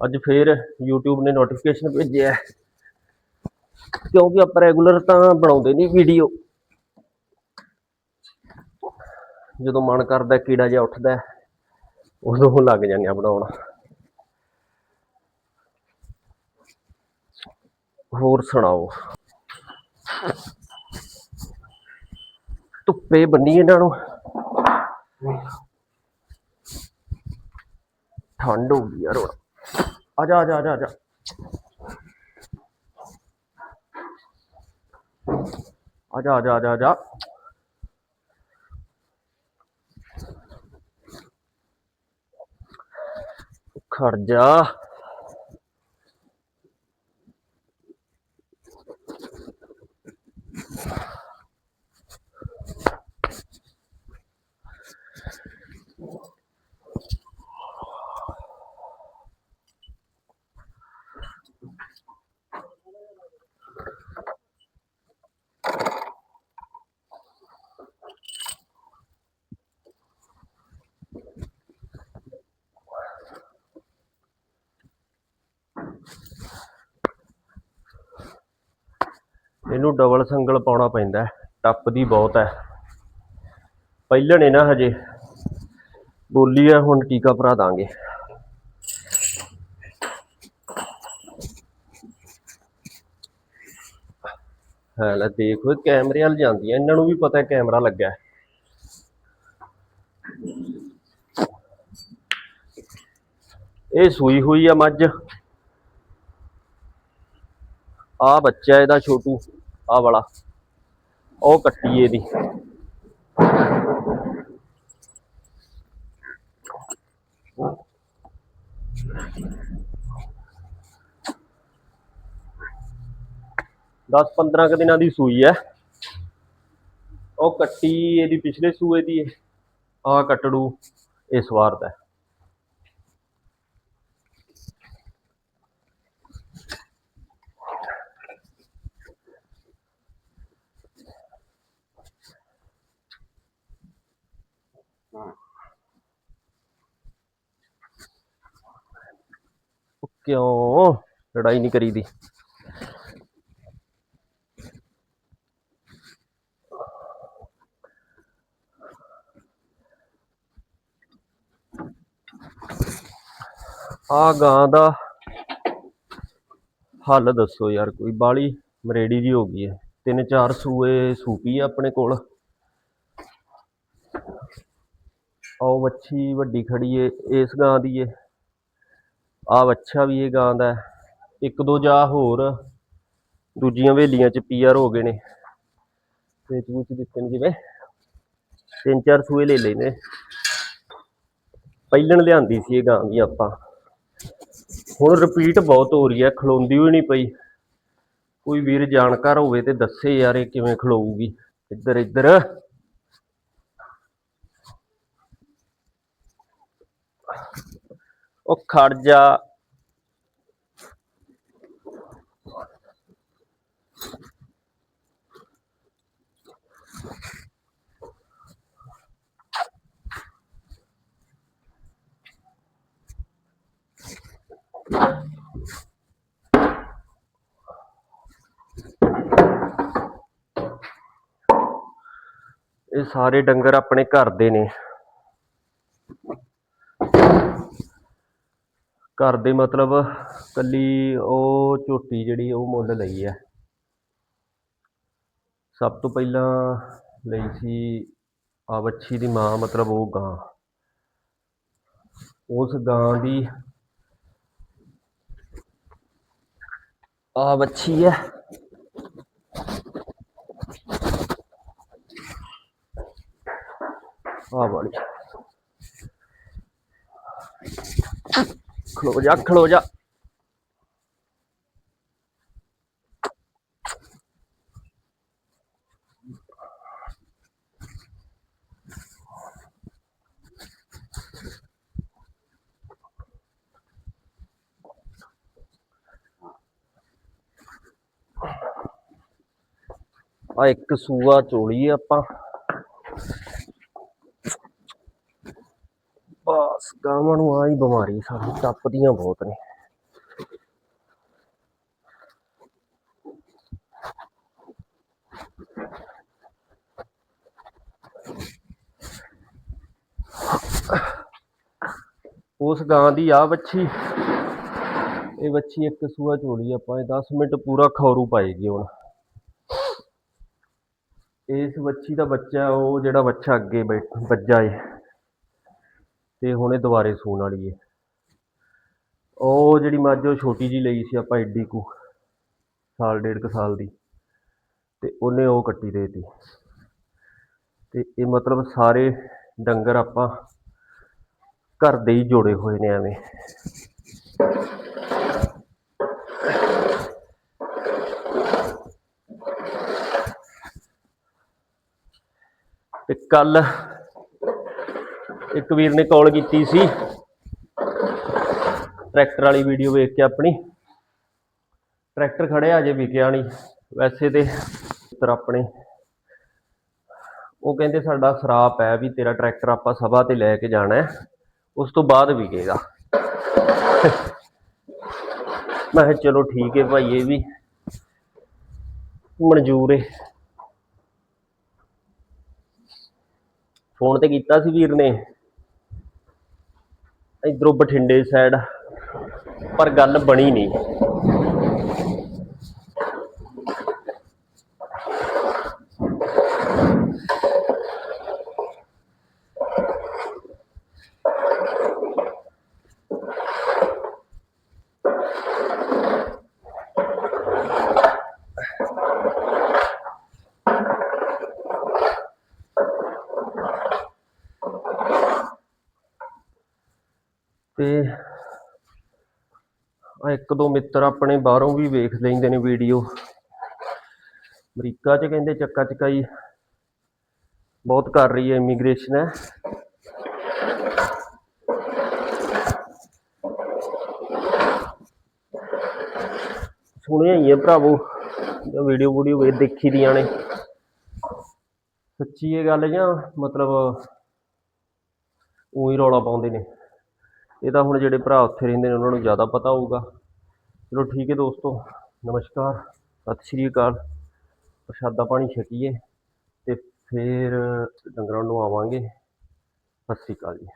ਅੱਜ ਫੇਰ YouTube ਨੇ ਨੋਟੀਫਿਕੇਸ਼ਨ ਭੇਜਿਆ ਕਿਉਂਕਿ ਆਪਾਂ ਰੈਗੂਲਰ ਤਾਂ ਬਣਾਉਂਦੇ ਨਹੀਂ ਵੀਡੀਓ ਜਦੋਂ ਮਨ ਕਰਦਾ ਕੀੜਾ ਜਿਹਾ ਉੱਠਦਾ ਉਦੋਂ ਲੱਗ ਜਾਂਦੇ ਆ ਬਣਾਉਣ। ਹੋਰ ਸੁਣਾਓ? ਧੁੱਪੇ ਬੰਨੀ ਇਹਨਾਂ ਨੂੰ। ਠੰਡ ਹੋ ਗਈ ਯਾਰ ਹੁਣ। ਆ ਜਾ ਆ ਜਾ ਆ ਜਾ ਆ ਜਾ। ਆ ਜਾ ਆ ਜਾ ਆ ਜਾ ਖੜ ਜਾ। ਇਹਨੂੰ ਡਬਲ ਸੰਗਲ ਪਾਉਣਾ ਪੈਂਦਾ ਹੈ। ਟੱਪਦੀ ਬਹੁਤ ਹੈ। ਪਹਿਲਾਂ ਨਾ ਹਜੇ। ਬੋਲੀ ਆ, ਹੁਣ ਟੀਕਾ ਭਰਾ ਦਾਂਗੇ। ਹੈ ਲੈ ਦੇਖ ਓਏ ਕੈਮਰੇ ਵੱਲ ਜਾਂਦੀਆਂ, ਇਹਨਾਂ ਨੂੰ ਵੀ ਪਤਾ ਕੈਮਰਾ ਲੱਗਾ ਇਹ ਸੂਈ ਹੋਈ ਆ ਮੱਝ। ਆ ਬੱਚਾ ਇਹਦਾ ਛੋਟੂ। ਆ ਵਾਲਾ। ਉਹ ਕੱਟੀ ਇਹਦੀ। ਦਸ 15 ਕੁ ਦਿਨਾਂ ਦੀ ਸੂਈ ਹੈ। ਉਹ ਕੱਟੀ ਇਹਦੀ, ਪਿਛਲੇ ਸੂਏ ਦੀ। ਆ ਕੱਟੜੂ ਇਸ ਵਾਰ ਦਾ ਕਿਉਂ ਲੜਾਈ ਨਹੀਂ ਕਰੀਦੀ। ਆ ਗਾਂ ਦਾ ਹੱਲ ਦੱਸੋ ਯਾਰ, ਕੋਈ ਬਾਲੀ ਮਰੇੜੀ ਜੀ ਹੋ ਗਈ ਹੈ। ਤਿੰਨ ਚਾਰ ਸੂਏ ਸੂਪੀ ਆ ਆਪਣੇ ਕੋਲ। ਆਓ ਵੱਛੀ ਵੱਡੀ ਖੜੀ ਏ, ਇਸ ਗਾਂ ਦੀ ਏ। ਆ ਵੱਛਾ ਵੀ ਇਹ ਗਾਂ ਦਾ ਇੱਕ ਦੋ ਜਾ ਹੋਰ, ਦੂਜੀਆਂ ਵੇਲੀਆਂ ਚ ਪੀਆਰ ਹੋ ਗਏ ਨੇ। ਵੇਚ ਵੂਚ ਦਿੱਤੇ ਨੇ ਜਿਵੇਂ। ਤਿੰਨ ਚਾਰ ਸੂਏ ਲੈ ਲਏ ਨੇ। ਪਹਿਲਣ ਲਿਆਂਦੀ ਸੀ ਇਹ ਗਾਂ ਵੀ ਆਪਾਂ। ਹੁਣ ਰਿਪੀਟ ਬਹੁਤ ਹੋ ਰਹੀ ਹੈ, ਖਲੋਂਦੀ ਹੋਈ ਨਹੀਂ ਪਈ। ਕੋਈ ਵੀਰ ਜਾਣਕਾਰ ਹੋਵੇ ਤੇ ਦੱਸੇ ਯਾਰ ਇਹ ਕਿਵੇਂ ਖਲੋਊਗੀ। ਇੱਧਰ ਇੱਧਰ। ਉਹ ਖੜ ਜਾ। ਇਹ ਸਾਰੇ ਡੰਗਰ ਆਪਣੇ ਘਰ ਦੇ ਨੇ। ਘਰ ਦੇ ਮਤਲਬ ਕੱਲੀ ਉਹ ਝੋਟੀ ਜਿਹੜੀ ਉਹ ਮੁੱਲ ਲਈ ਹੈ ਸਭ ਤੋਂ ਪਹਿਲਾਂ ਲਈ ਸੀ ਆ ਵੱਛੀ ਦੀ ਮਾਂ, ਮਤਲਬ ਉਹ ਗਾਂ। ਉਸ ਗਾਂ ਦੀ ਆ। ਵੱਛੀ ਹੈ ਆ ਵਾਲੀ। ਖਲੋ ਜਾ ਖਲੋ ਜਾ ਆ ਇੱਕ ਸੂਆ ਚੋਲੀ ਆਪਾਂ। ਬਸ ਗਾਵਾਂ ਨੂੰ ਆਈ ਬਿਮਾਰੀ ਸਾਰੀ ਟੱਪਦੀਆਂ ਬਹੁਤ ਨੇ। ਉਸ ਗਾਂ ਦੀ ਆ ਬੱਚੀ ਇਹ ਵੱਛੀ ਇੱਕ ਸੂਆ ਝੋਲੀ ਆਪਾਂ ਇਹ 10 ਮਿੰਟ ਪੂਰਾ ਖੌਰੂ ਪਾਏਗੀ ਹੁਣ। ਇਸ ਵੱਛੀ ਦਾ ਬੱਚਾ, ਉਹ ਜਿਹੜਾ ਬੱਚਾ ਅੱਗੇ ਬੈਠ ਬੱਜਾ ਏ। ਤੇ ਹੁਣੇ ਦੁਬਾਰੇ ਸੂਣ ਵਾਲੀ ਹੈ ਉਹ ਜਿਹੜੀ ਮੱਝ ਉਹ ਛੋਟੀ ਜੀ ਲਈ ਸੀ ਆਪਾਂ ਏਡੀ ਕੁ, ਸਾਲ, ਡੇਢ ਕੁ ਸਾਲ ਦੀ। ਤੇ ਉਹਨੇ ਉਹ ਕੱਟੀ ਦੇਤੀ। ਤੇ ਇਹ ਮਤਲਬ ਸਾਰੇ ਡੰਗਰ ਆਪਾਂ ਘਰ ਦੇ ਹੀ ਜੋੜੇ ਹੋਏ ਨੇ ਐਵੇਂ। ਤੇ ਕੱਲ ਇੱਕ ਵੀਰ ਨੇ ਕਾਲ ਕੀਤੀ ਸੀ। ਟਰੈਕਟਰ ਵਾਲੀ ਵੀਡੀਓ ਵੇਖ ਕੇ ਆਪਣੀ। ਟਰੈਕਟਰ ਖੜਿਆ ਅਜੇ ਵਿਕਿਆ ਨਹੀਂ। ਵੈਸੇ ਤੇ ਮਿੱਤਰ ਆਪਣੇ। ਉਹ ਕਹਿੰਦੇ ਸਾਡਾ ਸਰਾਪ ਹੈ ਵੀ ਤੇਰਾ ਟਰੈਕਟਰ ਆਪਾਂ ਸਭਾ ਤੇ ਲੈ ਕੇ ਜਾਣਾ ਹੈ। ਉਸ ਤੋਂ ਬਾਅਦ ਵਿਕੇਗਾ। ਮੈਂ ਕਿਹਾ ਚਲੋ ਠੀਕ ਹੈ ਭਾਈ, ਇਹ ਵੀ ਮਨਜ਼ੂਰ ਹੈ। ਫੋਨ ਤੇ ਕੀਤਾ ਸੀ ਵੀਰ ਨੇ। ਇਧਰੋਂ ਬਠਿੰਡੇ ਸਾਈਡ ਪਰ ਗੱਲ ਬਣੀ ਨਹੀਂ। ਤੇ ਆ ਇੱਕ ਦੋ ਮਿੱਤਰ ਆਪਣੇ ਬਾਹਰੋਂ ਵੀ ਵੇਖ ਲੈਂਦੇ ਨੇ ਵੀਡੀਓ ਅਮਰੀਕਾ 'ਚ ਕਹਿੰਦੇ ਚੱਕਾ ਚਕਾਈ ਬਹੁਤ ਕਰ ਰਹੀ ਹੈ ਇਮੀਗ੍ਰੇਸ਼ਨ ਹੈ ਸੁਣਿਆ ਹੀ ਹੈ ਭਰਾਵੋ ਵੀਡੀਓ ਵੀਡੀਓ ਵੇ ਦੇਖੀ ਦੀਆਂ ਨੇ। ਸੱਚੀ ਇਹ ਗੱਲ ਜਾਂ ਮਤਲਬ ਉਹੀ ਰੌਲਾ ਪਾਉਂਦੇ ਨੇ? ਇਹ ਤਾਂ ਹੁਣ ਜਿਹੜੇ ਭਰਾ ਉੱਥੇ ਰਹਿੰਦੇ ਨੇ, ਉਹਨਾਂ ਨੂੰ ਜ਼ਿਆਦਾ ਪਤਾ ਹੋਊਗਾ। ਚਲੋ ਠੀਕ ਹੈ ਦੋਸਤੋ, ਨਮਸਕਾਰ, ਸਤਿ ਸ਼੍ਰੀ ਅਕਾਲ। ਪ੍ਰਸ਼ਾਦਾ ਪਾਣੀ ਛਕੀਏ ਤੇ ਫਿਰ ਡੰਗਰਾਂ ਨੂੰ ਆਵਾਂਗੇ। ਸਤਿ ਸ਼੍ਰੀ ਅਕਾਲ ਜੀ।